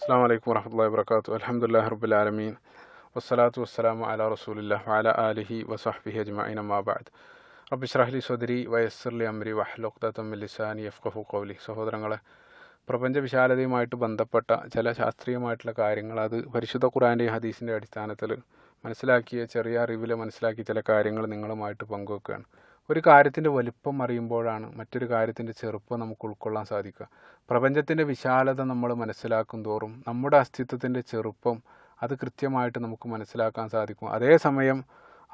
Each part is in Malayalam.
അസ്സാം വലൈക്കും വർഹമുല്ലാ വർക്കാത്തു അലഹമുല്ലാ റബുലാലമീൻ വസ്സലാത്തു വസ്സലാമു അല റസൂലില്ല വഅല ആലിഹി വസഹ്ബിഹി അജ്മഈൻ അമ്മാബാദ് റബ്ബി ഷ്റഹ്ലി സ്വദരി വയസ്സർലി അംരി വഹ്ലുഖ്ദത്തം ലിസാനി യഫ്ഖഹു ഖൗലി സഹോദരങ്ങളെ പ്രപഞ്ച വിശാലതയുമായിട്ട് ബന്ധപ്പെട്ട ചില ശാസ്ത്രീയമായിട്ടുള്ള കാര്യങ്ങൾ അത് പരിശുദ്ധ ഖുറാന്റെയും ഹദീസിന്റെ അടിസ്ഥാനത്തിൽ മനസ്സിലാക്കിയ ചെറിയ അറിവിൽ മനസ്സിലാക്കിയ ചില കാര്യങ്ങൾ നിങ്ങളുമായിട്ട് പങ്കുവെക്കുകയാണ്. ഒരു കാര്യത്തിന്റെ വലിപ്പം അറിയുമ്പോഴാണ് മറ്റൊരു കാര്യത്തിന്റെ ചെറുപ്പം നമുക്ക് ഉൾക്കൊള്ളാൻ സാധിക്കുക. പ്രപഞ്ചത്തിന്റെ വിശാലത നമ്മൾ മനസ്സിലാക്കും തോറും നമ്മുടെ അസ്തിത്വത്തിന്റെ ചെറുപ്പം അത് കൃത്യമായിട്ട് നമുക്ക് മനസ്സിലാക്കാൻ സാധിക്കും. അതേസമയം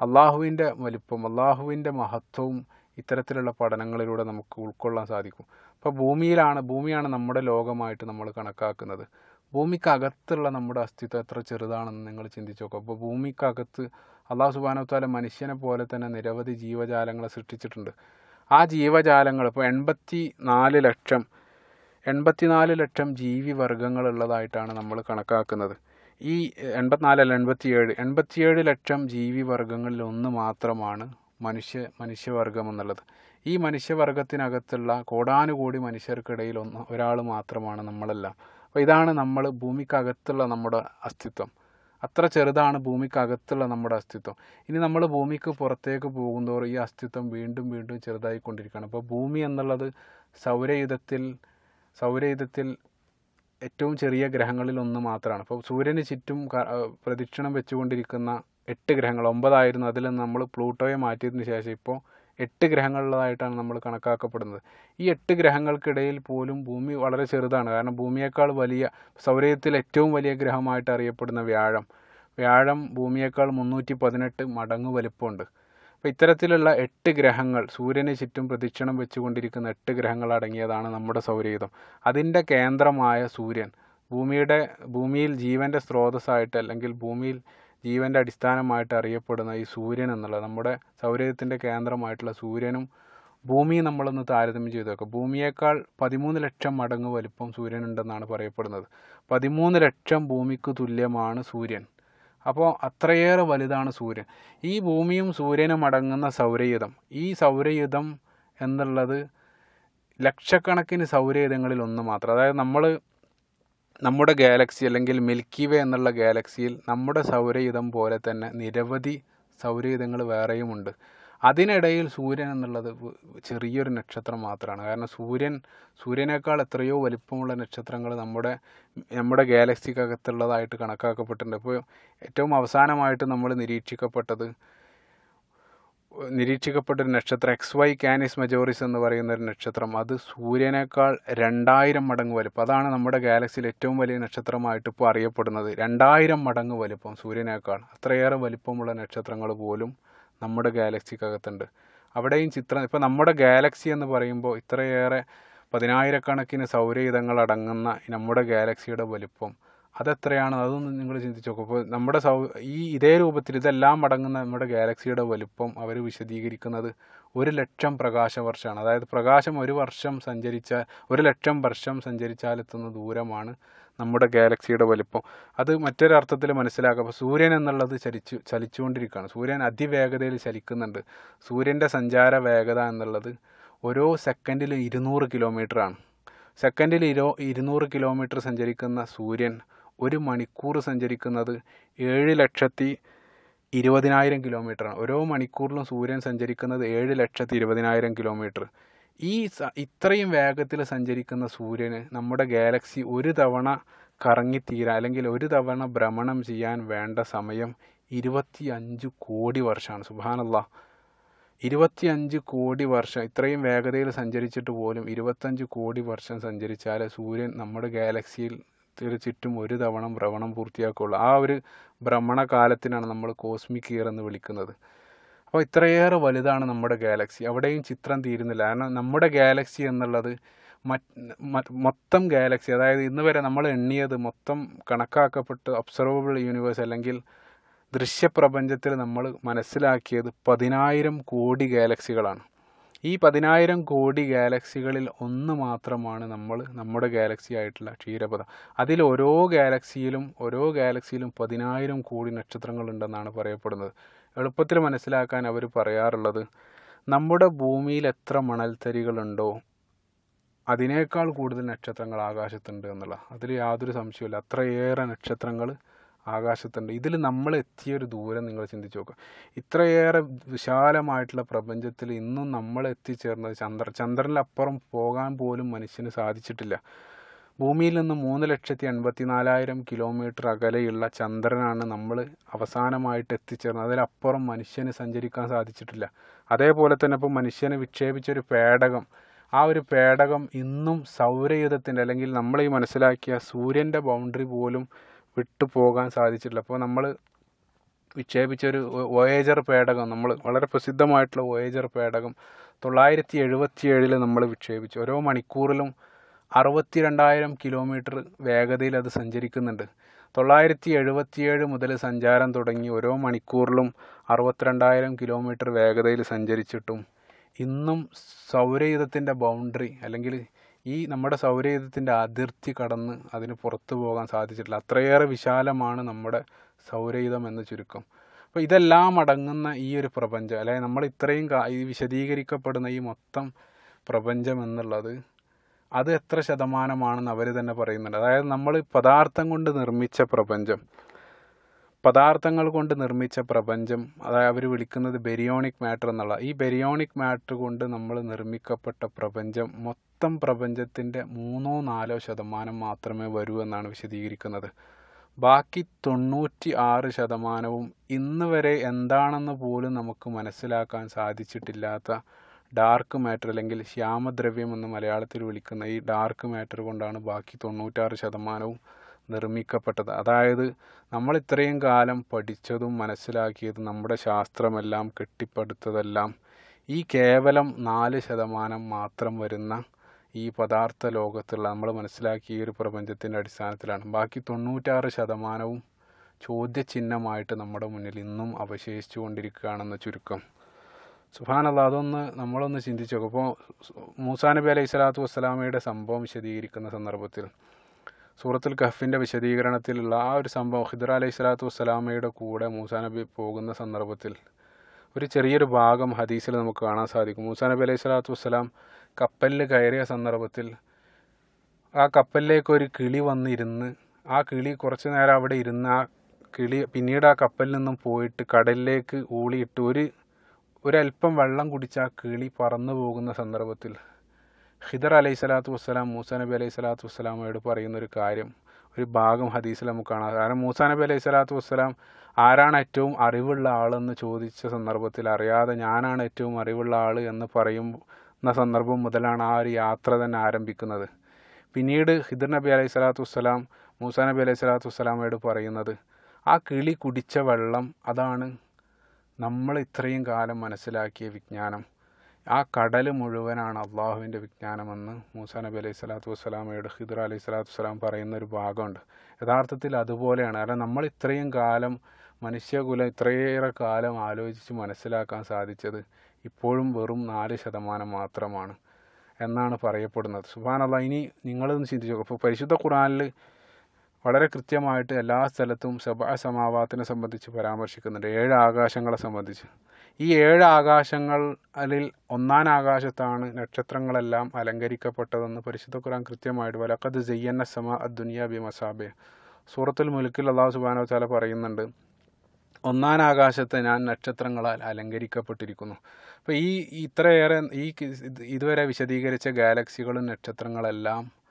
അള്ളാഹുവിന്റെ വലിപ്പം അള്ളാഹുവിന്റെ മഹത്വവും ഇത്തരത്തിലുള്ള പഠനങ്ങളിലൂടെ നമുക്ക് ഉൾക്കൊള്ളാൻ സാധിക്കും. ഇപ്പോൾ ഭൂമിയിലാണ് ഭൂമിയാണ് നമ്മുടെ ലോകമായിട്ട് നമ്മൾ കണക്കാക്കുന്നത്. ഭൂമിക്കകത്തുള്ള നമ്മുടെ അസ്തിത്വം എത്ര ചെറുതാണെന്ന് നിങ്ങൾ ചിന്തിച്ച് നോക്കുക. അപ്പോൾ ഭൂമിക്കകത്ത് അള്ളാഹു സുബാനത്താല മനുഷ്യനെ പോലെ തന്നെ നിരവധി ജീവജാലങ്ങളെ സൃഷ്ടിച്ചിട്ടുണ്ട്. ആ ജീവജാലങ്ങൾ ഇപ്പോൾ എൺപത്തി നാല് ലക്ഷം എൺപത്തിനാല് ലക്ഷം ജീവി വർഗങ്ങളുള്ളതായിട്ടാണ് നമ്മൾ കണക്കാക്കുന്നത്. ഈ എൺപത്തിനാലല്ല എൺപത്തിയേഴ് എൺപത്തിയേഴ് ലക്ഷം ജീവി വർഗങ്ങളിൽ ഒന്ന് മാത്രമാണ് മനുഷ്യ മനുഷ്യവർഗം എന്നുള്ളത്. ഈ മനുഷ്യവർഗത്തിനകത്തുള്ള കോടാനുകോടി മനുഷ്യർക്കിടയിൽ ഒന്ന് ഒരാൾ മാത്രമാണ് നമ്മളെല്ലാം. അപ്പോൾ ഇതാണ് നമ്മൾ ഭൂമിക്കകത്തുള്ള നമ്മുടെ അസ്തിത്വം. അത്ര ചെറുതാണ് ഭൂമിക്കകത്തുള്ള നമ്മുടെ അസ്തിത്വം. ഇനി നമ്മൾ ഭൂമിക്ക് പുറത്തേക്ക് പോകുന്തോറും ഈ അസ്തിത്വം വീണ്ടും വീണ്ടും ചെറുതായിക്കൊണ്ടിരിക്കുകയാണ്. അപ്പോൾ ഭൂമി എന്നുള്ളത് സൗരയുധത്തിൽ സൗരയുധത്തിൽ ഏറ്റവും ചെറിയ ഗ്രഹങ്ങളിൽ ഒന്ന് മാത്രമാണ്. അപ്പോൾ സൂര്യന് ചുറ്റും പ്രദക്ഷിണം വെച്ചുകൊണ്ടിരിക്കുന്ന എട്ട് ഗ്രഹങ്ങൾ ഒമ്പതായിരുന്നു അതിൽ നമ്മൾ പ്ലൂട്ടോയെ മാറ്റിയതിന് ശേഷം ഇപ്പോൾ എട്ട് ഗ്രഹങ്ങളുള്ളതായിട്ടാണ് നമ്മൾ കണക്കാക്കപ്പെടുന്നത്. ഈ എട്ട് ഗ്രഹങ്ങൾക്കിടയിൽ പോലും ഭൂമി വളരെ ചെറുതാണ്. കാരണം ഭൂമിയേക്കാൾ വലിയ സൗരയത്തിൽ ഏറ്റവും വലിയ ഗ്രഹമായിട്ട് അറിയപ്പെടുന്ന വ്യാഴം. വ്യാഴം ഭൂമിയേക്കാൾ മുന്നൂറ്റി പതിനെട്ട് മടങ്ങ് വലിപ്പമുണ്ട്. അപ്പോൾ ഇത്തരത്തിലുള്ള എട്ട് ഗ്രഹങ്ങൾ സൂര്യന് ചുറ്റും പ്രദക്ഷിണം വെച്ചുകൊണ്ടിരിക്കുന്ന എട്ട് ഗ്രഹങ്ങൾ അടങ്ങിയതാണ് നമ്മുടെ സൗരയുധം. അതിന്റെ കേന്ദ്രമായ സൂര്യൻ ഭൂമിയുടെ ഭൂമിയിൽ ജീവന്റെ സ്രോതസ്സായിട്ട് അല്ലെങ്കിൽ ഭൂമിയിൽ ജീവന്റെ അടിസ്ഥാനമായിട്ട് അറിയപ്പെടുന്ന ഈ സൂര്യൻ എന്നുള്ളത് നമ്മുടെ സൗരയത്തിന്റെ കേന്ദ്രമായിട്ടുള്ള സൂര്യനും ഭൂമിയും നമ്മളൊന്ന് താരതമ്യം ചെയ്ത് നോക്കുക ഭൂമിയേക്കാൾ പതിമൂന്ന് ലക്ഷം മടങ്ങ് വലിപ്പം സൂര്യനുണ്ടെന്നാണ് പറയപ്പെടുന്നത്. പതിമൂന്ന് ലക്ഷം ഭൂമിക്ക് തുല്യമാണ് സൂര്യൻ. അപ്പോൾ അത്രയേറെ വലുതാണ് സൂര്യൻ. ഈ ഭൂമിയും സൂര്യനും അടങ്ങുന്ന സൗരയുധം ഈ സൗരയുധം എന്നുള്ളത് ലക്ഷക്കണക്കിന് സൗരയുധങ്ങളിൽ ഒന്ന് മാത്രം. അതായത് നമ്മൾ നമ്മുടെ ഗാലക്സി അല്ലെങ്കിൽ മിൽക്കി വേ എന്നുള്ള ഗാലക്സിയിൽ നമ്മുടെ സൗരയുധം പോലെ തന്നെ നിരവധി സൗരയുധങ്ങൾ വേറെയുമുണ്ട് അതിനിടയിൽ സൂര്യൻ എന്നുള്ളത് ചെറിയൊരു നക്ഷത്രം മാത്രമാണ്. കാരണം സൂര്യൻ സൂര്യനേക്കാൾ എത്രയോ വലിപ്പമുള്ള നക്ഷത്രങ്ങൾ നമ്മുടെ നമ്മുടെ ഗാലക്സിക്കകത്തുള്ളതായിട്ട് കണക്കാക്കപ്പെട്ടിട്ടുണ്ട്. ഇപ്പോൾ ഏറ്റവും അവസാനമായിട്ട് നമ്മൾ നിരീക്ഷിക്കപ്പെട്ടത് നിരീക്ഷിക്കപ്പെട്ടൊരു നക്ഷത്രം എക്സ് വൈ കാനിസ് മജോറിസ് എന്ന് പറയുന്ന ഒരു നക്ഷത്രം. അത് സൂര്യനേക്കാൾ രണ്ടായിരം മടങ്ങ് വലുപ്പം. അതാണ് നമ്മുടെ ഗാലക്സിയിൽ ഏറ്റവും വലിയ നക്ഷത്രമായിട്ട് ഇപ്പോൾ അറിയപ്പെടുന്നത്. രണ്ടായിരം മടങ്ങ് വലുപ്പം സൂര്യനേക്കാൾ. അത്രയേറെ വലുപ്പമുള്ള നക്ഷത്രങ്ങൾ പോലും നമ്മുടെ ഗാലക്സിക്കകത്തുണ്ട്. അവിടെയും ചിത്രം ഇപ്പോൾ നമ്മുടെ ഗാലക്സി എന്ന് പറയുമ്പോൾ ഇത്രയേറെ പതിനായിരക്കണക്കിന് സൗരയുധങ്ങൾ അടങ്ങുന്ന നമ്മുടെ ഗാലക്സിയുടെ വലിപ്പം. അതെത്രയാണ് അതൊന്ന് നിങ്ങൾ ചിന്തിച്ച് നോക്കും. ഇപ്പോൾ നമ്മുടെ സൗ ഈ ഇതേ രൂപത്തിൽ ഇതെല്ലാം അടങ്ങുന്ന നമ്മുടെ ഗാലക്സിയുടെ വലുപ്പം അവർ വിശദീകരിക്കുന്നത് ഒരു ലക്ഷം പ്രകാശ വർഷമാണ് അതായത് പ്രകാശം ഒരു വർഷം സഞ്ചരിച്ച ഒരു ലക്ഷം വർഷം സഞ്ചരിച്ചാലെത്തുന്ന ദൂരമാണ് നമ്മുടെ ഗാലക്സിയുടെ വലിപ്പം. അത് മറ്റൊരർത്ഥത്തിൽ മനസ്സിലാക്കുക അപ്പോൾ സൂര്യൻ എന്നുള്ളത് ചലിച്ചു ചലിച്ചുകൊണ്ടിരിക്കുകയാണ്. സൂര്യൻ അതിവേഗതയിൽ ചലിക്കുന്നുണ്ട്. സൂര്യന്റെ സഞ്ചാര വേഗത എന്നുള്ളത് ഓരോ സെക്കൻഡിൽ ഇരുന്നൂറ് കിലോമീറ്ററാണ്. സെക്കൻഡിൽ ഇരോ ഇരുന്നൂറ് കിലോമീറ്റർ സഞ്ചരിക്കുന്ന സൂര്യൻ ഒരു മണിക്കൂർ സഞ്ചരിക്കുന്നത് ഏഴ് ലക്ഷത്തി ഇരുപതിനായിരം കിലോമീറ്ററാണ് ഓരോ മണിക്കൂറിലും സൂര്യൻ സഞ്ചരിക്കുന്നത് ഏഴ് ലക്ഷത്തി ഇരുപതിനായിരം കിലോമീറ്റർ ഈ ഇത്രയും വേഗത്തിൽ സഞ്ചരിക്കുന്ന സൂര്യന് നമ്മുടെ ഗാലക്സി ഒരു തവണ കറങ്ങിത്തീരാൻ അല്ലെങ്കിൽ ഒരു തവണ ഭ്രമണം ചെയ്യാൻ വേണ്ട സമയം ഇരുപത്തി അഞ്ച് കോടി വർഷമാണ്. സുബാനല്ല ഇരുപത്തിയഞ്ച് കോടി വർഷം ഇത്രയും വേഗതയിൽ സഞ്ചരിച്ചിട്ട് പോലും ഇരുപത്തഞ്ച് കോടി വർഷം സഞ്ചരിച്ചാൽ സൂര്യൻ നമ്മുടെ ഗാലക്സിയിൽ ചുറ്റും ഒരു തവണ ഭ്രമണം പൂർത്തിയാക്കുള്ളൂ ആ ഒരു ഭ്രമണകാലത്തിനാണ് നമ്മൾ കോസ്മിക് ഇയർ എന്ന് വിളിക്കുന്നത്. അപ്പോൾ ഇത്രയേറെ വലുതാണ് നമ്മുടെ ഗാലക്സി അവിടെയും ചിത്രം തീരുന്നില്ല. കാരണം നമ്മുടെ ഗാലക്സി എന്നുള്ളത് മൊത്തം ഗാലക്സി അതായത് ഇന്ന് വരെ നമ്മൾ എണ്ണിയത് മൊത്തം കണക്കാക്കപ്പെട്ട് ഒബ്സർവബിൾ യൂണിവേഴ്സ് അല്ലെങ്കിൽ ദൃശ്യപ്രപഞ്ചത്തിൽ നമ്മൾ മനസ്സിലാക്കിയത് പതിനായിരം കോടി ഗാലക്സികളാണ് ഈ പതിനായിരം കോടി ഗാലക്സികളിൽ ഒന്ന് മാത്രമാണ് നമ്മൾ നമ്മുടെ ഗാലക്സി ആയിട്ടുള്ള ക്ഷീരപഥം. അതിൽ ഓരോ ഗാലക്സിയിലും ഓരോ ഗാലക്സിയിലും പതിനായിരം കോടി നക്ഷത്രങ്ങളുണ്ടെന്നാണ് പറയപ്പെടുന്നത്. എളുപ്പത്തിൽ മനസ്സിലാക്കാൻ അവർ പറയാറുള്ളത് നമ്മുടെ ഭൂമിയിൽ എത്ര മണൽത്തരികളുണ്ടോ അതിനേക്കാൾ കൂടുതൽ നക്ഷത്രങ്ങൾ ആകാശത്തുണ്ട് എന്നുള്ള. അതിൽ യാതൊരു സംശയമില്ല അത്രയേറെ നക്ഷത്രങ്ങൾ ആകാശത്തുണ്ട്. ഇതിൽ നമ്മൾ എത്തിയ ഒരു ദൂരം നിങ്ങൾ ചിന്തിച്ച് നോക്കുക. ഇത്രയേറെ വിശാലമായിട്ടുള്ള പ്രപഞ്ചത്തിൽ ഇന്നും നമ്മൾ എത്തിച്ചേർന്നത് ചന്ദ്ര ചന്ദ്രനിലപ്പുറം പോകാൻ പോലും മനുഷ്യന് സാധിച്ചിട്ടില്ല. ഭൂമിയിൽ നിന്ന് മൂന്ന് ലക്ഷത്തി എൺപത്തി നാലായിരം കിലോമീറ്റർ അകലെയുള്ള ചന്ദ്രനാണ് നമ്മൾ അവസാനമായിട്ട് എത്തിച്ചേർന്നത്. അതിലപ്പുറം മനുഷ്യന് സഞ്ചരിക്കാൻ സാധിച്ചിട്ടില്ല. അതേപോലെ തന്നെ ഇപ്പോൾ വിക്ഷേപിച്ച ഒരു പേടകം. ആ ഒരു പേടകം ഇന്നും സൗരയുധത്തിന്റെ അല്ലെങ്കിൽ നമ്മൾ ഈ മനസ്സിലാക്കിയ സൂര്യന്റെ ബൗണ്ടറി പോലും വിട്ടു പോകാൻ സാധിച്ചിട്ടില്ല. അപ്പോൾ നമ്മൾ വിക്ഷേപിച്ച ഒരു വോയേജർ പേടകം നമ്മൾ വളരെ പ്രസിദ്ധമായിട്ടുള്ള വോയേജർ പേടകം തൊള്ളായിരത്തി എഴുപത്തി ഏഴിൽ നമ്മൾ വിക്ഷേപിച്ചു. ഓരോ മണിക്കൂറിലും അറുപത്തി രണ്ടായിരം കിലോമീറ്റർ വേഗതയിൽ അത് സഞ്ചരിക്കുന്നുണ്ട്. തൊള്ളായിരത്തി എഴുപത്തിയേഴ് മുതൽ സഞ്ചാരം തുടങ്ങി ഓരോ മണിക്കൂറിലും അറുപത്തിരണ്ടായിരം കിലോമീറ്റർ വേഗതയിൽ സഞ്ചരിച്ചിട്ടും ഇന്നും സൗരയുധത്തിന്റെ ബൗണ്ടറി അല്ലെങ്കിൽ ഈ നമ്മുടെ സൗരയുധത്തിന്റെ അതിർത്തി കടന്ന് അതിന് പുറത്തു പോകാൻ സാധിച്ചിട്ടില്ല. അത്രയേറെ വിശാലമാണ് നമ്മുടെ സൗരയുധം എന്ന് ചുരുക്കം. അപ്പോൾ ഇതെല്ലാം അടങ്ങുന്ന ഈ ഒരു പ്രപഞ്ചം അല്ലെ നമ്മൾ ഇത്രയും ഈ വിശദീകരിക്കപ്പെടുന്ന ഈ മൊത്തം പ്രപഞ്ചം എന്നുള്ളത് അത് എത്ര ശതമാനമാണെന്ന് അവർ തന്നെ പറയുന്നുണ്ട്. അതായത് നമ്മൾ പദാർത്ഥം കൊണ്ട് നിർമ്മിച്ച പ്രപഞ്ചം പദാർത്ഥങ്ങൾ കൊണ്ട് നിർമ്മിച്ച പ്രപഞ്ചം അതായത് അവർ വിളിക്കുന്നത് ബെരിയോണിക് മാറ്റർ എന്നുള്ള. ഈ ബെരിയോണിക് മാറ്റർ കൊണ്ട് നമ്മൾ നിർമ്മിക്കപ്പെട്ട പ്രപഞ്ചം മൊത്തം പ്രപഞ്ചത്തിന്റെ മൂന്നോ നാലോ ശതമാനം മാത്രമേ വരൂ എന്നാണ് വിശദീകരിക്കുന്നത്. ബാക്കി തൊണ്ണൂറ്റി ആറ് ശതമാനവും ഇന്ന് വരെ എന്താണെന്ന് പോലും നമുക്ക് മനസ്സിലാക്കാൻ സാധിച്ചിട്ടില്ലാത്ത ഡാർക്ക് മാറ്റർ അല്ലെങ്കിൽ ശ്യാമദ്രവ്യം എന്ന് മലയാളത്തിൽ വിളിക്കുന്ന ഈ ഡാർക്ക് മാറ്റർ കൊണ്ടാണ് ബാക്കി തൊണ്ണൂറ്റാറ് ശതമാനവും നിർമ്മിക്കപ്പെട്ടത്. അതായത് നമ്മൾ ഇത്രയും കാലം പഠിച്ചതും മനസ്സിലാക്കിയതും നമ്മുടെ ശാസ്ത്രമെല്ലാം കെട്ടിപ്പടുത്തതെല്ലാം ഈ കേവലം നാല് ശതമാനം മാത്രം വരുന്ന ഈ പദാർത്ഥ ലോകത്തുള്ള നമ്മൾ മനസ്സിലാക്കിയ ഈ ഒരു പ്രപഞ്ചത്തിന്റെ അടിസ്ഥാനത്തിലാണ്. ബാക്കി തൊണ്ണൂറ്റാറ് ശതമാനവും ചോദ്യചിഹ്നമായിട്ട് നമ്മുടെ മുന്നിൽ ഇന്നും അവശേഷിച്ചു കൊണ്ടിരിക്കുകയാണെന്ന് ചുരുക്കം. സുഹാനല്ല അതൊന്ന് നമ്മളൊന്ന് ചിന്തിച്ചു നോക്കും. ഇപ്പോൾ മൂസാ നബി അലൈഹി സ്വലാത്തു വസ്സലാമയുടെ സംഭവം വിശദീകരിക്കുന്ന സന്ദർഭത്തിൽ സൂറത്തുൽ കഹഫിന്റെ വിശദീകരണത്തിലുള്ള ആ ഒരു സംഭവം ഹിദർ അലൈഹി സ്വലാത്തു വസ്സലാമയുടെ കൂടെ മൂസാ നബി പോകുന്ന സന്ദർഭത്തിൽ ഒരു ചെറിയൊരു ഭാഗം ഹദീസിൽ നമുക്ക് കാണാൻ സാധിക്കും. മൂസാ നബി അലൈഹി സ്വലാത്തു വസ്സലാം കപ്പലിൽ കയറിയ സന്ദർഭത്തിൽ ആ കപ്പലിലേക്ക് ഒരു കിളി വന്നിരുന്ന് ആ കിളി കുറച്ച് നേരം അവിടെ ഇരുന്ന് ആ കിളി പിന്നീട് ആ കപ്പലിൽ നിന്നും പോയിട്ട് കടലിലേക്ക് ഊളിയിട്ട് ഒരു ഒരല്പം വെള്ളം കുടിച്ച് ആ കിളി പറന്നു പോകുന്ന സന്ദർഭത്തിൽ ഹിദർ അലൈഹി സ്വലാത്തു വസ്സലാം മൂസ നബി അലൈഹി സ്വലാത്തു വസ്സലാമയോട് പറയുന്ന ഒരു കാര്യം ഒരു ഭാഗം ഹദീസിൽ നമുക്ക് കാണാം. കാരണം മൂസ നബി അലൈഹി സ്വലാത്തു വസ്സലാം ആരാണ് ഏറ്റവും അറിവുള്ള ആളെന്ന് ചോദിച്ച സന്ദർഭത്തിൽ അറിയാതെ ഞാനാണ് ഏറ്റവും അറിവുള്ള ആൾ എന്ന് പറയുന്ന സന്ദർഭം മുതലാണ് ആ ഒരു യാത്ര തന്നെ ആരംഭിക്കുന്നത്. പിന്നീട് ഹിദർ നബി അലൈഹി സ്വലാത്തു വസ്സലാം മൂസ നബി അലൈഹി സ്വലാത്തു വസ്സലാമയോട് പറയുന്നത് ആ കിളി കുടിച്ച വെള്ളം അതാണ് നമ്മൾ ഇത്രയും കാലം മനസ്സിലാക്കിയ വിജ്ഞാനം. ആ കടൽ മുഴുവനാണ് അള്ളാഹുവിന്റെ വിജ്ഞാനമെന്ന് മൂസ നബി അലൈഹി സ്വലാത്തു വസ്സലാമയുടെ ഹിദർ അലൈഹി സ്വലാത്തു വസ്സലാം പറയുന്ന ഒരു ഭാഗമുണ്ട്. യഥാർത്ഥത്തിൽ അതുപോലെയാണ്. കാരണം നമ്മൾ ഇത്രയും കാലം മനുഷ്യകുലം ഇത്രയേറെ കാലം ആലോചിച്ച് മനസ്സിലാക്കാൻ സാധിച്ചത് ഇപ്പോഴും വെറും നാല് ശതമാനം മാത്രമാണ് എന്നാണ് പറയപ്പെടുന്നത്. സുബാനല്ല ഇനി നിങ്ങളൊന്ന് ചിന്തിച്ചു നോക്കുക ഇപ്പോൾ പരിശുദ്ധ ഖുറാനിൽ വളരെ കൃത്യമായിട്ട് എല്ലാ സ്ഥലത്തും സബ സമാവാത്തിനെ സംബന്ധിച്ച് പരാമർശിക്കുന്നുണ്ട്. ഏഴ് ആകാശങ്ങളെ സംബന്ധിച്ച്. ഈ ഏഴ് ആകാശങ്ങൾ അതിൽ ഒന്നാം ആകാശത്താണ് നക്ഷത്രങ്ങളെല്ലാം അലങ്കരിക്കപ്പെട്ടതെന്ന് പരിശുദ്ധ ഖുർആൻ കൃത്യമായിട്ട് വലക്കത് ജയ്യന്ന സമ അദ്ദുനിയ ബി മസാബെ സൂറത്തുൽ മുലുക്കിൽ അള്ളാഹു സുബാനോ താല പറയുന്നുണ്ട് ഒന്നാം ആകാശത്തെ ഞാൻ നക്ഷത്രങ്ങളാൽ അലങ്കരിക്കപ്പെട്ടിരിക്കുന്നു. അപ്പോൾ ഈ ഇത്രയേറെ ഈ ഇതുവരെ വിശദീകരിച്ച ഗാലക്സികളും നക്ഷത്രങ്ങളെല്ലാം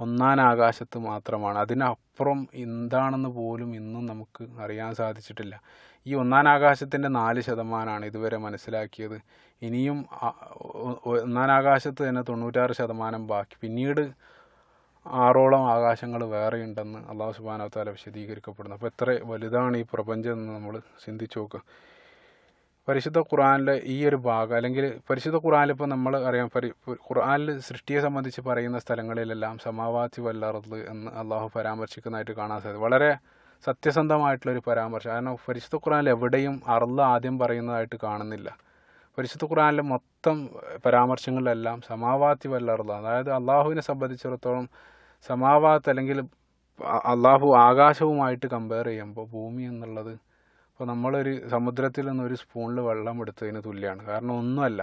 ഒന്നാം ആകാശത്ത് മാത്രമാണ്. അതിനപ്പുറം എന്താണെന്ന് പോലും ഇന്നും നമുക്ക് അറിയാൻ സാധിച്ചിട്ടില്ല. ഈ ഒന്നാം ആകാശത്തിന്റെ നാല് ശതമാനമാണ് ഇതുവരെ മനസ്സിലാക്കിയത്. ഇനിയും ഒന്നാം ആകാശത്ത് തന്നെ തൊണ്ണൂറ്റാറ് ശതമാനം ബാക്കി. പിന്നീട് ആറോളം ആകാശങ്ങൾ വേറെയുണ്ടെന്ന് അള്ളാഹു സുബാനാവത്താല താല വിശദീകരിക്കപ്പെടുന്നു. അപ്പോൾ എത്ര വലുതാണ് ഈ പ്രപഞ്ചം എന്ന് നമ്മൾ ചിന്തിച്ചു നോക്കുക പരിശുദ്ധ ഖുറാനിലെ ഈ ഒരു ഭാഗം അല്ലെങ്കിൽ പരിശുദ്ധ ഖുറാനിലിപ്പോൾ നമ്മൾ അറിയാം പരി ഖുറാനിൽ സൃഷ്ടിയെ സംബന്ധിച്ച് പറയുന്ന സ്ഥലങ്ങളിലെല്ലാം സമാവാത്തി വല്ലറത് എന്ന് അള്ളാഹു പരാമർശിക്കുന്നതായിട്ട് കാണാൻ സാധിക്കും. വളരെ സത്യസന്ധമായിട്ടുള്ളൊരു പരാമർശം. കാരണം പരിശുദ്ധ ഖുറാനിൽ എവിടെയും അറുള്ള ആദ്യം പറയുന്നതായിട്ട് കാണുന്നില്ല. പരിശുദ്ധ ഖുറാനിലെ മൊത്തം പരാമർശങ്ങളിലെല്ലാം സമാവാത്തി വല്ലറുള്ള അതായത് അള്ളാഹുവിനെ സംബന്ധിച്ചിടത്തോളം സമാവാത്ത് അല്ലെങ്കിൽ അള്ളാഹു ആകാശവുമായിട്ട് കമ്പയർ ചെയ്യുമ്പോൾ ഭൂമി എന്നുള്ളത് ഇപ്പോൾ നമ്മളൊരു സമുദ്രത്തിൽ നിന്ന് ഒരു സ്പൂണിൽ വെള്ളം എടുത്തതിന് തുല്യമാണ് കാരണം ഒന്നുമല്ല.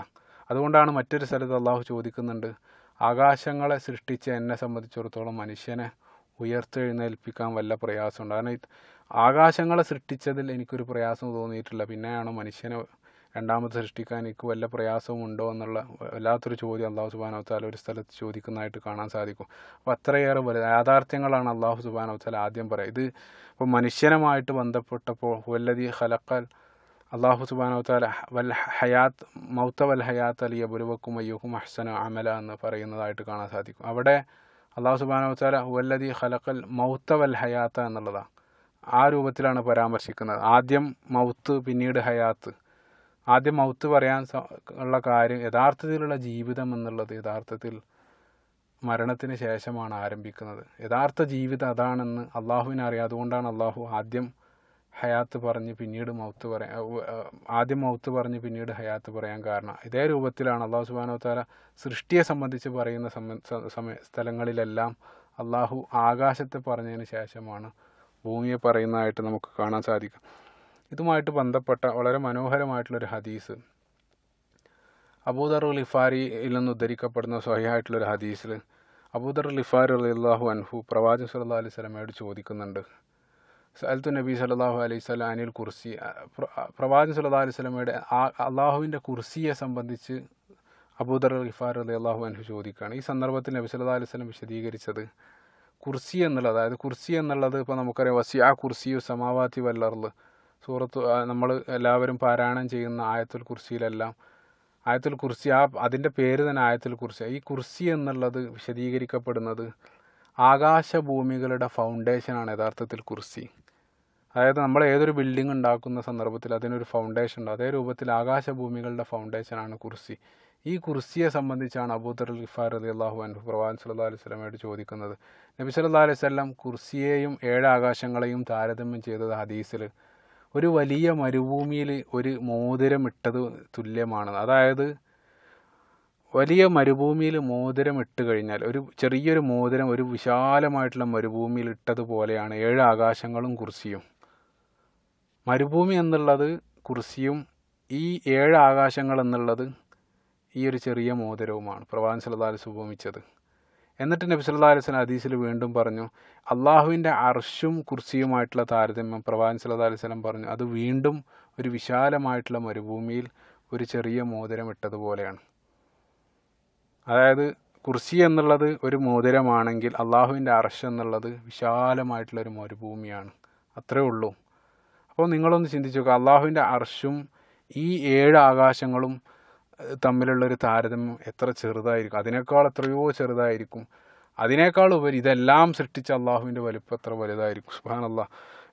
അതുകൊണ്ടാണ് മറ്റൊരു സ്ഥലത്ത് അള്ളാഹു ചോദിക്കുന്നുണ്ട് ആകാശങ്ങളെ സൃഷ്ടിച്ച എന്നെ സംബന്ധിച്ചിടത്തോളം മനുഷ്യനെ ഉയർത്തെഴുന്നേൽപ്പിക്കാൻ വല്ല പ്രയാസമുണ്ട്? കാരണം ആകാശങ്ങളെ സൃഷ്ടിച്ചതിൽ എനിക്കൊരു പ്രയാസം തോന്നിയിട്ടില്ല. പിന്നെയാണ് മനുഷ്യനെ രണ്ടാമത് സൃഷ്ടിക്കാൻ എനിക്ക് വല്ല പ്രയാസവും ഉണ്ടോ എന്നുള്ള വല്ലാത്തൊരു ചോദ്യം അള്ളാഹു സുബാൻ അവത്താല ഒരു സ്ഥലത്ത് ചോദിക്കുന്നതായിട്ട് കാണാൻ സാധിക്കും. അപ്പോൾ അത്രയേറെ വലുത് യാഥാർത്ഥ്യങ്ങളാണ് അള്ളാഹു സുബാൻ അവത്താല ആദ്യം പറയുക. ഇത് ഇപ്പോൾ മനുഷ്യനുമായിട്ട് ബന്ധപ്പെട്ടപ്പോൾ വല്ലതി ഹലക്കൽ അള്ളാഹു സുബാൻ അവത്താല വൽ ഹയാത്ത് മൗത്ത വൽ ഹയാത്ത് അലിയ ബുരുവക്കും അയ്യൂക്കും അഹ്സന അമല എന്ന് പറയുന്നതായിട്ട് കാണാൻ സാധിക്കും. അവിടെ അള്ളാഹു സുബാൻ അവത്താല വല്ലതി ഹലക്കൽ മൗത്ത വൽ ഹയാത്ത എന്നുള്ളതാണ്. ആ രൂപത്തിലാണ് പരാമർശിക്കുന്നത്. ആദ്യം മൗത്ത് പിന്നീട് ഹയാത്ത്. ആദ്യം മൗത്ത് പറയാൻ ഉള്ള കാര്യം യഥാർത്ഥത്തിലുള്ള ജീവിതം എന്നുള്ളത് യഥാർത്ഥത്തിൽ മരണത്തിന് ശേഷമാണ് ആരംഭിക്കുന്നത്. യഥാർത്ഥ ജീവിതം അതാണെന്ന് അള്ളാഹുവിനെ അറിയാം. അതുകൊണ്ടാണ് അള്ളാഹു ആദ്യം ഹയാത്ത് പറഞ്ഞ് പിന്നീട് മൗത്ത് പറയാൻ ആദ്യം മൗത്ത് പറഞ്ഞ് പിന്നീട് ഹയാത്ത് പറയാൻ കാരണം. ഇതേ രൂപത്തിലാണ് അള്ളാഹു സുബാനോ താല സൃഷ്ടിയെ സംബന്ധിച്ച് പറയുന്ന സമയ സ്ഥലങ്ങളിലെല്ലാം അള്ളാഹു ആകാശത്തെ പറഞ്ഞതിന് ശേഷമാണ് ഭൂമിയെ പറയുന്നതായിട്ട് നമുക്ക് കാണാൻ സാധിക്കും. ഇതുമായിട്ട് ബന്ധപ്പെട്ട വളരെ മനോഹരമായിട്ടുള്ളൊരു ഹദീസ്. അബൂദർ ലിഫാരിയിൽ നിന്ന് ഉദ്ധരിക്കപ്പെടുന്ന സ്വഹിയായിട്ടുള്ളൊരു ഹദീസിൽ അബൂദർ ലിഫാരി അള്ളാഹു അൻഹു പ്രവാചകൻ സല്ലാ അലൈഹി സ്വലമയോട് ചോദിക്കുന്നുണ്ട്. സലത്തു നബി സല്ലല്ലാഹു അലൈഹി സ്വലം അനിൽ കുർസി പ്ര- പ്രവാചകൻ സല്ലല്ലാഹു അലൈഹി സ്വലമയുടെ അള്ളാഹുവിന്റെ കുർസിയെ സംബന്ധിച്ച് അബൂദർ ലിഫാർ അലി അള്ളാഹു അൻഹു ചോദിക്കുകയാണ്. ഈ സന്ദർഭത്തിൽ നബി സല്ലാ അലൈഹി സ്വലം വിശദീകരിച്ചത് കുർസി എന്നുള്ളത് അതായത് കുർസി എന്നുള്ളത് ഇപ്പോൾ നമുക്കറിയാം വസിയ കുർസിയു സമാവാത്തി വല്ലർൽ സൂറത്ത് നമ്മൾ എല്ലാവരും പാരായണം ചെയ്യുന്ന ആയത്തുൽ കുർസിയിലെല്ലാം ആയത്തുൽ കുർസി ആ അതിന്റെ പേര് തന്നെ ആയത്തുൽ കുർസി ഈ കുർസി എന്നുള്ളത് വിശദീകരിക്കപ്പെടുന്നത് ആകാശഭൂമികളുടെ ഫൗണ്ടേഷനാണ് യഥാർത്ഥത്തിൽ കുർസി അതായത് നമ്മൾ ഏതൊരു ബിൽഡിംഗ് ഉണ്ടാക്കുന്ന സന്ദർഭത്തിൽ അതിനൊരു ഫൗണ്ടേഷൻ ഉണ്ട്. അതേ രൂപത്തിൽ ആകാശഭൂമികളുടെ ഫൗണ്ടേഷനാണ് കുർസി ഈ കുർസിയെ സംബന്ധിച്ചാണ് അബൂദർ ഗിഫാർ അലി അള്ളാഹു അൻഹു പ്രവാൻ സല്ലാ അലൈഹി സ്വലമയോട് ചോദിക്കുന്നത്. നബി സല്ലാ അലൈഹി സ്വലം കുർസിയെയും ഏഴ് ആകാശങ്ങളെയും താരതമ്യം ചെയ്തത് ഹദീസിൽ ഒരു വലിയ മരുഭൂമിയിൽ ഒരു മോതിരം ഇട്ടത് തുല്യമാണ് അതായത് വലിയ മരുഭൂമിയിൽ മോതിരം ഇട്ട് കഴിഞ്ഞാൽ ഒരു ചെറിയൊരു മോതിരം ഒരു വിശാലമായിട്ടുള്ള മരുഭൂമിയിൽ ഇട്ടതുപോലെയാണ് ഏഴ് ആകാശങ്ങളും കുർസിയും. മരുഭൂമി എന്നുള്ളത് കുർസിയും ഈ ഏഴ് ആകാശങ്ങൾ എന്നുള്ളത് ഈ ഒരു ചെറിയ മോതിരവുമാണ് പ്രവാൻ സലതാൽ ഉപമിച്ചത്. എന്നിട്ട് നബി സല്ലാ അലൈഹി ഹദീസിൽ വീണ്ടും പറഞ്ഞു അള്ളാഹുവിന്റെ അർഷും കുർസിയുമായിട്ടുള്ള താരതമ്യം പ്രവാൻ സല്ലാ അലൈഹി സ്വലം പറഞ്ഞു അത് വീണ്ടും ഒരു വിശാലമായിട്ടുള്ള മരുഭൂമിയിൽ ഒരു ചെറിയ മോതിരം ഇട്ടതുപോലെയാണ്. അതായത് കുർസി എന്നുള്ളത് ഒരു മോതിരമാണെങ്കിൽ അള്ളാഹുവിന്റെ അർഷ് എന്നുള്ളത് വിശാലമായിട്ടുള്ള ഒരു മരുഭൂമിയാണ്. അത്രേ ഉള്ളൂ. അപ്പോൾ നിങ്ങളൊന്ന് ചിന്തിച്ചു നോക്കുക അള്ളാഹുവിന്റെ അർഷും ഈ ഏഴ് ആകാശങ്ങളും തമ്മിലുള്ളൊരു താരതമ്യം എത്ര ചെറുതായിരിക്കും അതിനേക്കാൾ എത്രയോ ചെറുതായിരിക്കും. അതിനേക്കാൾ ഉപരി ഇതെല്ലാം സൃഷ്ടിച്ച അള്ളാഹുവിന്റെ വലിപ്പം എത്ര വലുതായിരിക്കും. സുഹാൻ അള്ളാഹ്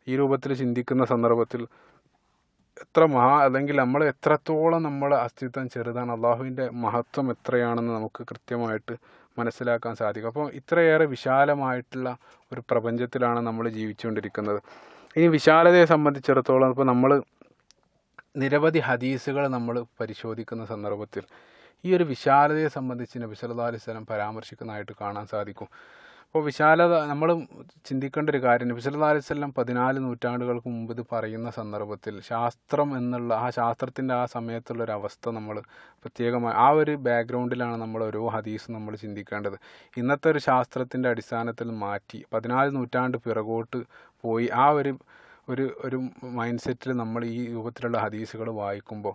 ഈ രൂപത്തിൽ ചിന്തിക്കുന്ന സന്ദർഭത്തിൽ എത്ര മഹാ അല്ലെങ്കിൽ നമ്മൾ എത്രത്തോളം നമ്മൾ അസ്തിത്വം ചെറുതാണ് അള്ളാഹുവിന്റെ മഹത്വം എത്രയാണെന്ന് നമുക്ക് കൃത്യമായിട്ട് മനസ്സിലാക്കാൻ സാധിക്കും. അപ്പോൾ ഇത്രയേറെ വിശാലമായിട്ടുള്ള ഒരു പ്രപഞ്ചത്തിലാണ് നമ്മൾ ജീവിച്ചുകൊണ്ടിരിക്കുന്നത്. ഇനി വിശാലതയെ സംബന്ധിച്ചിടത്തോളം ഇപ്പോൾ നമ്മൾ നിരവധി ഹദീസുകൾ നമ്മൾ പരിശോധിക്കുന്ന സന്ദർഭത്തിൽ ഈ ഒരു വിശാലതയെ സംബന്ധിച്ച് നബി സല്ലാ അലൈഹി സ്വലം പരാമർശിക്കുന്നതായിട്ട് കാണാൻ സാധിക്കും. അപ്പോൾ വിശാലത നമ്മൾ ചിന്തിക്കേണ്ട ഒരു കാര്യം നബി സല്ലാ അലൈഹി സ്വലം പതിനാല് നൂറ്റാണ്ടുകൾക്ക് മുമ്പ് ഇത് പറയുന്ന സന്ദർഭത്തിൽ ശാസ്ത്രം എന്നുള്ള ആ ശാസ്ത്രത്തിന്റെ ആ സമയത്തുള്ള ഒരു അവസ്ഥ നമ്മൾ പ്രത്യേകമായി ആ ഒരു ബാക്ക്ഗ്രൗണ്ടിലാണ് നമ്മൾ ഓരോ ഹദീസും നമ്മൾ ചിന്തിക്കേണ്ടത്. ഇന്നത്തെ ഒരു ശാസ്ത്രത്തിന്റെ അടിസ്ഥാനത്തിൽ മാറ്റി പതിനാല് നൂറ്റാണ്ട് പിറകോട്ട് പോയി ആ ഒരു ഒരു ഒരു മൈൻഡ് സെറ്റിൽ നമ്മൾ ഈ രൂപത്തിലുള്ള ഹദീസുകൾ വായിക്കുമ്പോൾ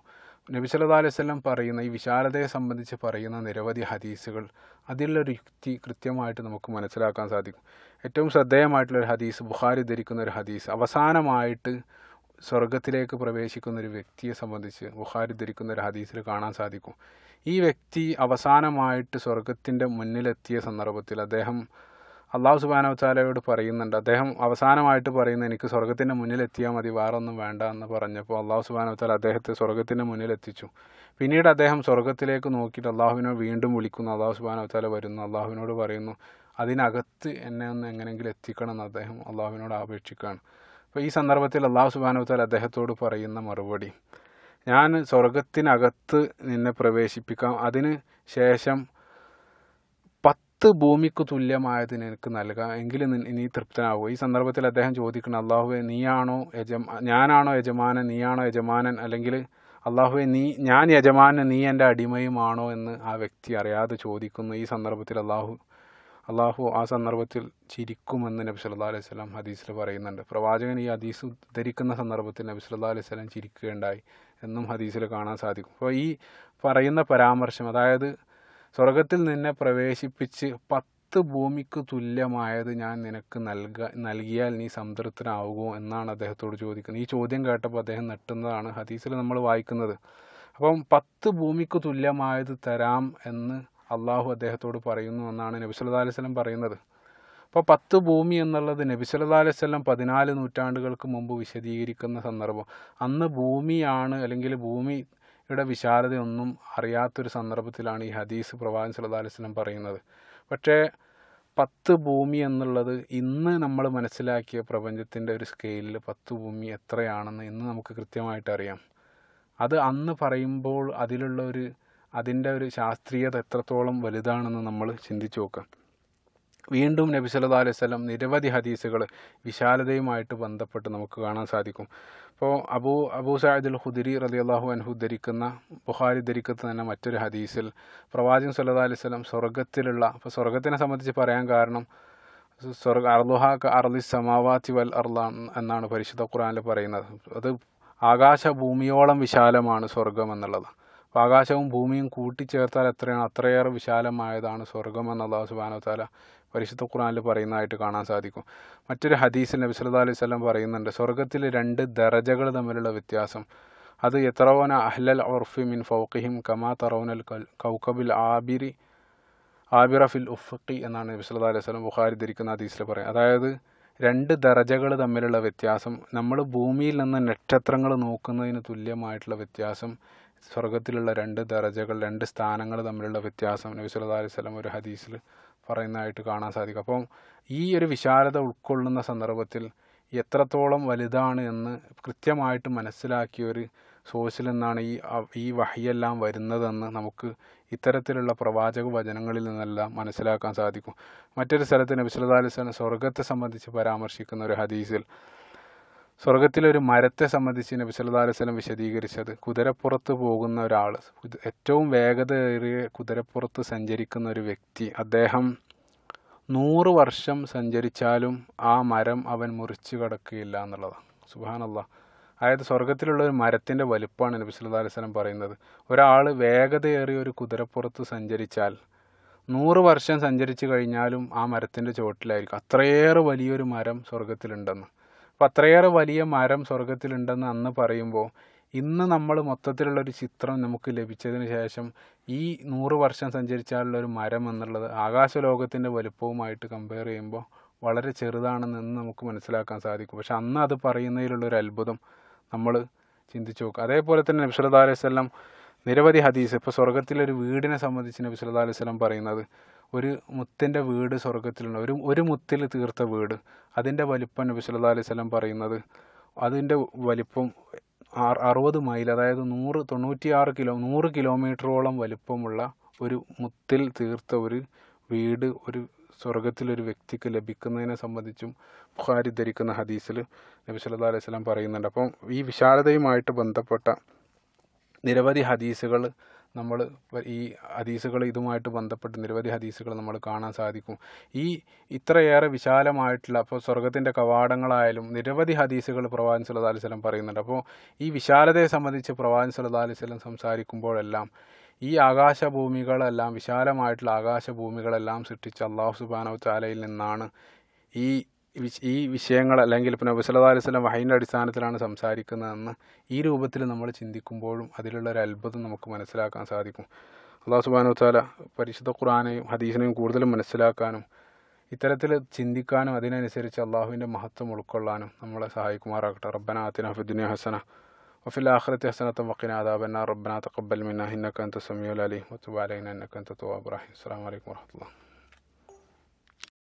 നബി സല്ലല്ലാഹു അലൈഹി പറയുന്ന ഈ വിശാലതയെ സംബന്ധിച്ച് പറയുന്ന നിരവധി ഹദീസുകൾ അതിലൊരു യുക്തി കൃത്യമായിട്ട് നമുക്ക് മനസ്സിലാക്കാൻ സാധിക്കും. ഏറ്റവും ശ്രദ്ധേയമായിട്ടുള്ളൊരു ഹദീസ് ബുഖാരി ധരിക്കുന്ന ഒരു ഹദീസ് അവസാനമായിട്ട് സ്വർഗത്തിലേക്ക് പ്രവേശിക്കുന്ന ഒരു വ്യക്തിയെ സംബന്ധിച്ച് ബുഖാരി ധരിക്കുന്ന ഒരു ഹദീസിൽ കാണാൻ സാധിക്കും. ഈ വ്യക്തി അവസാനമായിട്ട് സ്വർഗത്തിന്റെ മുന്നിലെത്തിയ സന്ദർഭത്തിൽ അദ്ദേഹം അള്ളാഹു സുബാന താലയോട് പറയുന്നുണ്ട്. അദ്ദേഹം അവസാനമായിട്ട് പറയുന്നത് എനിക്ക് സ്വർഗത്തിന്റെ മുന്നിൽ എത്തിയാൽ മതി വേറെ ഒന്നും വേണ്ട എന്ന് പറഞ്ഞപ്പോൾ അള്ളാഹു സുബാന താല അദ്ദേഹത്തെ സ്വർഗത്തിന്റെ മുന്നിൽ എത്തിച്ചു പിന്നീട് അദ്ദേഹം സ്വർഗത്തിലേക്ക് നോക്കിയിട്ട് അള്ളാഹുവിനെ വീണ്ടും വിളിക്കുന്നു. അള്ളാഹു സുബാന താല വരുന്നു. അള്ളാഹുവിനോട് പറയുന്നു അതിനകത്ത് എന്നെ ഒന്ന് എങ്ങനെയെങ്കിലും എത്തിക്കണം എന്ന് അദ്ദേഹം അള്ളാഹുവിനോട് അപേക്ഷിക്കുകയാണ്. അപ്പോൾ ഈ സന്ദർഭത്തിൽ അള്ളാഹു സുബാന താല അദ്ദേഹത്തോട് പറയുന്ന മറുപടി ഞാൻ സ്വർഗത്തിനകത്ത് നിന്നെ പ്രവേശിപ്പിക്കാം. അതിന് ശേഷം പത്ത് ഭൂമിക്ക് തുല്യമായത് നിനക്ക് നൽകാം. എങ്കിലും നി- തൃപ്തനാവുക ഈ സന്ദർഭത്തിൽ അദ്ദേഹം ചോദിക്കണം അള്ളാഹുവെ നീയാണോ യജമാ ഞാനാണോ യജമാനൻ? നീയാണോ യജമാനൻ? അല്ലെങ്കിൽ അള്ളാഹുവെ നീ ഞാൻ യജമാനൻ നീ എന്റെ അടിമയുമാണോ? എന്ന് ആ വ്യക്തി അറിയാതെ ചോദിക്കുന്നു. ഈ സന്ദർഭത്തിൽ അള്ളാഹു അള്ളാഹു ആ സന്ദർഭത്തിൽ ചിരിക്കുമെന്ന് നബി സല്ലാ അലൈഹി സ്വലാം ഹദീസിൽ പറയുന്നുണ്ട്. പ്രവാചകൻ ഈ ഹദീസ് ഉദ്ധരിക്കുന്ന സന്ദർഭത്തിൽ നബി സല്ലാ അലൈഹി സ്വലാം ചിരിക്കുകയുണ്ടായി എന്നും ഹദീസിൽ കാണാൻ സാധിക്കും. അപ്പോൾ ഈ പറയുന്ന പരാമർശം അതായത് സ്വർഗത്തിൽ നിന്നെ പ്രവേശിപ്പിച്ച് പത്ത് ഭൂമിക്ക് തുല്യമായത് ഞാൻ നിനക്ക് നൽക നൽകിയാൽ നീ സംതൃപ്തനാവുമോ എന്നാണ് അദ്ദേഹത്തോട് ചോദിക്കുന്നത്. ഈ ചോദ്യം കേട്ടപ്പോൾ അദ്ദേഹം നട്ടുന്നതാണ് ഹദീസിൽ നമ്മൾ വായിക്കുന്നത്. അപ്പം പത്ത് ഭൂമിക്ക് തുല്യമായത് തരാം എന്ന് അള്ളാഹു അദ്ദേഹത്തോട് പറയുന്നു എന്നാണ് നബി സല്ലാ അലൈഹി പറയുന്നത്. അപ്പോൾ പത്ത് ഭൂമി എന്നുള്ളത് നബി സല്ലാ അലൈഹി സ്വലം പതിനാല് നൂറ്റാണ്ടുകൾക്ക് മുമ്പ് വിശദീകരിക്കുന്ന സന്ദർഭം. അന്ന് ഭൂമിയാണ് അല്ലെങ്കിൽ ഭൂമിയുടെ വിശാലതയൊന്നും അറിയാത്തൊരു സന്ദർഭത്തിലാണ് ഈ ഹദീസ് പ്രവാചൻ സല്ലല്ലാഹു അലൈഹി വസല്ലം പറയുന്നത്. പക്ഷേ പത്ത് ഭൂമി എന്നുള്ളത് ഇന്ന് നമ്മൾ മനസ്സിലാക്കിയ പ്രപഞ്ചത്തിന്റെ ഒരു സ്കെയിലിൽ പത്ത് ഭൂമി എത്രയാണെന്ന് ഇന്ന് നമുക്ക് കൃത്യമായിട്ട് അറിയാം. അത് അന്ന് പറയുമ്പോൾ അതിലുള്ള ഒരു അതിന്റെ ഒരു ശാസ്ത്രീയത എത്രത്തോളം വലുതാണെന്ന് നമ്മൾ ചിന്തിച്ചു നോക്കാം. വീണ്ടും നബി സല്ലാ അലൈഹി വസല്ലം നിരവധി ഹദീസുകൾ വിശാലതയുമായിട്ട് ബന്ധപ്പെട്ട് നമുക്ക് കാണാൻ സാധിക്കും. ഇപ്പോൾ അബൂ അബൂ സാഹിദുൽ ഹുദിരി അള്ളാഹു അൻഹു ധരിക്കുന്ന ബുഹാരി ധരിക്കുന്ന തന്നെ മറ്റൊരു ഹദീസിൽ പ്രവാചകൻ സല്ലാ അലൈഹി സ്വലം സ്വർഗത്തിലുള്ള അപ്പോൾ സ്വർഗത്തിനെ സംബന്ധിച്ച് പറയാൻ കാരണം സ്വർഗ അർലുഹ അർലി സമാവാത്തി വൽ അർലാൻ എന്നാണ് പരിശുദ്ധ ഖുറാനിൽ പറയുന്നത്. അത് ആകാശ ഭൂമിയോളം വിശാലമാണ് സ്വർഗം എന്നുള്ളത്. അപ്പോൾ ആകാശവും ഭൂമിയും കൂട്ടിച്ചേർത്താൽ എത്രയാണ്? അത്രയേറെ വിശാലമായതാണ് സ്വർഗം എന്ന് അള്ളാഹു സുബാനോ താല പരിശുദ്ധ ഖുറാനിൽ പറയുന്നതായിട്ട് കാണാൻ സാധിക്കും. മറ്റൊരു ഹദീസിൽ നബി സല്ലാ അലൈഹി സ്വലം പറയുന്നുണ്ട് സ്വർഗത്തിൽ രണ്ട് ദരജകൾ തമ്മിലുള്ള വ്യത്യാസം. അത് എത്രവന അഹ്ലൽ ഉർഫി മിൻ ഫൗഖിഹിം കമാ തറോനൽ കൗക്കബിൽ ആബിരി ആബിറ ഫിൽ ഉഫക്കി എന്നാണ് നബി സല്ലാ അലൈഹി സ്വലം ബുഖാരി ധരിക്കുന്ന ഹദീസിൽ പറയുന്നത്. അതായത് രണ്ട് ദരജകൾ തമ്മിലുള്ള വ്യത്യാസം നമ്മൾ ഭൂമിയിൽ നിന്ന് നക്ഷത്രങ്ങൾ നോക്കുന്നതിന് തുല്യമായിട്ടുള്ള വ്യത്യാസം സ്വർഗത്തിലുള്ള രണ്ട് ദറജകൾ രണ്ട് സ്ഥാനങ്ങൾ തമ്മിലുള്ള വ്യത്യാസം നബി സല്ലല്ലാഹു അലൈഹി സ്വലം ഒരു ഹദീസിൽ പറയുന്നതായിട്ട് കാണാൻ സാധിക്കും. അപ്പം ഈ ഒരു വിശാലത ഉൾക്കൊള്ളുന്ന സന്ദർഭത്തിൽ എത്രത്തോളം വലുതാണ് എന്ന് കൃത്യമായിട്ട് മനസ്സിലാക്കിയ ഒരു സോഴ്സിൽ നിന്നാണ് ഈ ഈ വഹിയെല്ലാം വരുന്നതെന്ന് നമുക്ക് ഇത്തരത്തിലുള്ള പ്രവാചക വചനങ്ങളിൽ നിന്നെല്ലാം മനസ്സിലാക്കാൻ സാധിക്കും. മറ്റൊരു സ്ഥലത്ത് നബി സല്ലല്ലാഹു അലൈഹി സ്വർഗത്തെ സംബന്ധിച്ച് പരാമർശിക്കുന്ന ഒരു ഹദീസിൽ സ്വർഗത്തിലെ ഒരു മരത്തെ സംബന്ധിച്ച് നബി സല്ലല്ലാഹു അലൈഹി വസല്ലം വിശദീകരിച്ചത് കുതിരപ്പുറത്ത് പോകുന്ന ഒരാൾ ഏറ്റവും വേഗതയേറിയ കുതിരപ്പുറത്ത് സഞ്ചരിക്കുന്ന ഒരു വ്യക്തി. അദ്ദേഹം നൂറ് വർഷം സഞ്ചരിച്ചാലും ആ മരം അവൻ മുറിച്ചു കടക്കുകയില്ല എന്നുള്ളതാണ്. സുബാനല്ല അതായത് സ്വർഗത്തിലുള്ള ഒരു മരത്തിന്റെ വലുപ്പമാണ് നബി സല്ലല്ലാഹു അലൈഹി വസല്ലം പറയുന്നത്. ഒരാൾ വേഗതയേറിയ ഒരു കുതിരപ്പുറത്ത് സഞ്ചരിച്ചാൽ നൂറ് വർഷം സഞ്ചരിച്ചു കഴിഞ്ഞാലും ആ മരത്തിന്റെ ചുവട്ടിലായിരിക്കും. അത്രയേറെ വലിയൊരു മരം സ്വർഗത്തിലുണ്ടെന്ന് അപ്പോൾ അത്രയേറെ വലിയ മരം സ്വർഗത്തിലുണ്ടെന്ന് അന്ന് പറയുമ്പോൾ ഇന്ന് നമ്മൾ മൊത്തത്തിലുള്ളൊരു ചിത്രം നമുക്ക് ലഭിച്ചതിന് ശേഷം ഈ നൂറ് വർഷം സഞ്ചരിച്ചാലുള്ള ഒരു മരം എന്നുള്ളത് ആകാശലോകത്തിന്റെ വലുപ്പവുമായിട്ട് കമ്പയർ ചെയ്യുമ്പോൾ വളരെ ചെറുതാണെന്ന് നമുക്ക് മനസ്സിലാക്കാൻ സാധിക്കും. പക്ഷെ അന്ന് അത് പറയുന്നതിലുള്ളൊരു അത്ഭുതം നമ്മൾ ചിന്തിച്ചു നോക്കുക അതേപോലെ തന്നെ നബി അലൈഹി വസല്ലം നിരവധി ഹദീസ് ഇപ്പോൾ സ്വർഗത്തിലൊരു വീടിനെ സംബന്ധിച്ച് നബി അലൈഹി വസല്ലം പറയുന്നത് ഒരു മുത്തിന്റെ വീട് സ്വർഗത്തിലുണ്ട് ഒരു ഒരു മുത്തിൽ തീർത്ത വീട്. അതിന്റെ വലിപ്പം നബി സല്ലാ അലൈഹി സ്വലം പറയുന്നത് അതിന്റെ വലിപ്പം അറുപത് മൈൽ അതായത് നൂറ് തൊണ്ണൂറ്റിയാറ് കിലോ നൂറ് കിലോമീറ്ററോളം വലിപ്പമുള്ള ഒരു മുത്തിൽ തീർത്ത ഒരു വീട് ഒരു സ്വർഗത്തിലൊരു വ്യക്തിക്ക് ലഭിക്കുന്നതിനെ സംബന്ധിച്ചും ബുഖാരി ധരിക്കുന്ന ഹദീസിൽ നബി സല്ലാ അലൈഹി സ്വലം പറയുന്നുണ്ട്. അപ്പം ഈ വിശാലതയുമായിട്ട് ബന്ധപ്പെട്ട നിരവധി ഹദീസുകൾ നമ്മൾ ഈ ഹദീസുകൾ ഇതുമായിട്ട് ബന്ധപ്പെട്ട് നിരവധി ഹദീസുകൾ നമ്മൾ കാണാൻ സാധിക്കും. ഈ ഇത്രയേറെ വിശാലമായിട്ടുള്ള അപ്പോൾ സ്വർഗത്തിന്റെ കവാടങ്ങളായാലും നിരവധി ഹദീസുകൾ പ്രവാചൻ സല്ലല്ലാഹു അലൈഹി വസല്ലം പറയുന്നുണ്ട്. അപ്പോൾ ഈ വിശാലതയെ സംബന്ധിച്ച് പ്രവാചൻ സല്ലല്ലാഹു അലൈഹി വസല്ലം സംസാരിക്കുമ്പോഴെല്ലാം ഈ ആകാശഭൂമികളെല്ലാം വിശാലമായിട്ടുള്ള ആകാശഭൂമികളെല്ലാം സൃഷ്ടിച്ച അള്ളാഹു സുബാനവ് ചാലയിൽ നിന്നാണ് ഈ ഈ വിഷയങ്ങൾ അല്ലെങ്കിൽ പിന്നെ വിസലതാലിസ്ലം വഹൈന്റെ അടിസ്ഥാനത്തിലാണ് സംസാരിക്കുന്നതെന്ന് ഈ രൂപത്തിൽ നമ്മൾ ചിന്തിക്കുമ്പോഴും അതിലുള്ള ഒരു അത്ഭുതം നമുക്ക് മനസ്സിലാക്കാൻ സാധിക്കും. അള്ളാഹു സുബാനു താല പരിശുദ്ധ ഖുറാനെയും ഹദീസിനെയും കൂടുതൽ മനസ്സിലാക്കാനും ഇത്തരത്തിൽ ചിന്തിക്കാനും അതിനനുസരിച്ച് അള്ളാഹുവിന്റെ മഹത്വം ഉൾക്കൊള്ളാനും നമ്മളെ സഹായിക്കുമാറാകട്ടെ. റബ്ബന ആത്തിന ഫുദ്ദുനിയ ഹസന വഫിൽ ആഖിറത്തി ഹസനത്തും വക്കീന ആദാബന്ന റബ്ബന തഖബ്ബൽ മിന്ന ഹിന്നക്കൻ തസമിയുൽ അലി വത്തുബാലൈന എന്നക്കൻ തത്തുവാബ്രാഹിം അസ്സാം വലൈക്കും വർഹമുല്ലാ